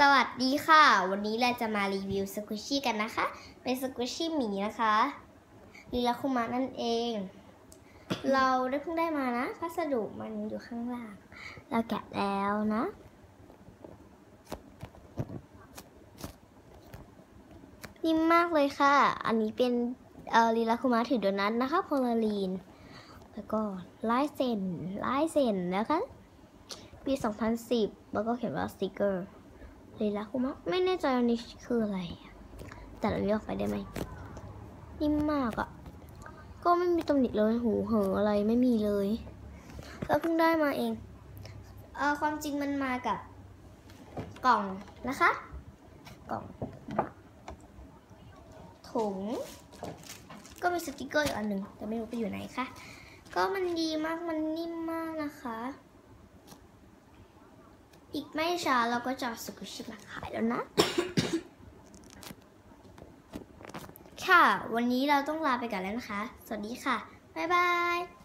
สวัสดีค่ะ วันนี้เราจะมารีวิวสกุชชี่กันนะคะ เป็นสกุชชี่หมีนะคะลีลาคุมานั่นเอง เราได้เพิ่งได้มานะพัสดุมันอยู่ข้างล่าง เราแกะแล้วนะ นิ่มมากเลยค่ะ อันนี้เป็นลีลาคุมาถือโดนัทนะคะโพลารีน แล้วก็ลายเซ็นลายเซ็นนะคะปี 2010 แล้วก็เขียนว่าสติกเกอร์ เลีลาคุมะไม่แน่ใจอันนี้คืออะไร แต่เราเลือกไปได้ไหมนิ่มมากอะ่ะ ก็ไม่มีตำหนิเลยหูเหออะไรไม่มีเลยแล้วเพิ่งได้มาเองเออความจริงมันมากับ กล่องนะคะ กล่อง ถุง ก็มีสติกเกอร์อีกอันหนึ่งแต่ไม่รู้ไปอยู่ไหนคะก็มันดีมากมันนิ่มมากนะคะ อีกไม่ช้าเราก็จะสกุชิมาขายแล้วนะ ค่ะ วันนี้เราต้องลาไปก่อนแล้วนะคะ สวัสดีค่ะ บ๊ายบาย